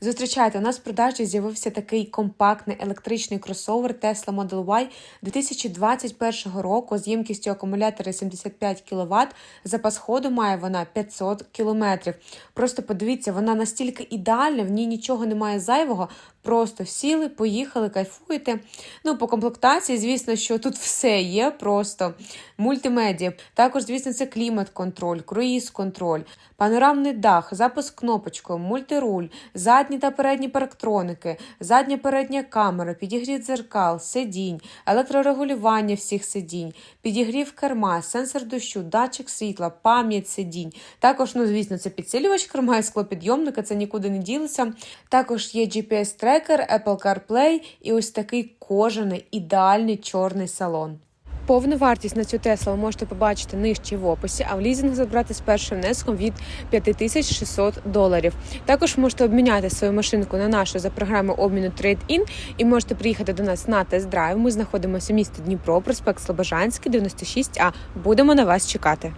Зустрічайте, у нас в продажі з'явився такий компактний електричний кросовер Tesla Model Y 2021 року з ємкістю акумулятора 75 кВт. Запас ходу має вона 500 км. Просто подивіться, вона настільки ідеальна, в ній нічого немає зайвого. Просто сіли, поїхали, кайфуєте. Ну, по комплектації, звісно, що тут все є просто мультимедіа. Також, звісно, це клімат-контроль, круїз-контроль, панорамний дах, запуск кнопочкою, мультируль, задні та передні парктроники, задня передня камера, підігрів дзеркал, сидінь, електрорегулювання всіх сидінь, підігрів керма, сенсор дощу, датчик світла, пам'ять сидінь. Також, ну, звісно, це підсилювач керма і склопідйомника, це нікуди не ділиться. Також є GPS-трекер, Apple CarPlay і ось такий кожаний ідеальний чорний салон. Повну вартість на цю Теслу ви можете побачити нижче в описі, а в лізинг забрати з першим внеском від 5600 доларів. Також можете обміняти свою машинку на нашу за програмою обміну Trade-in і можете приїхати до нас на тест-драйв. Ми знаходимося в місті Дніпро, проспект Слобожанський, 96А. Будемо на вас чекати.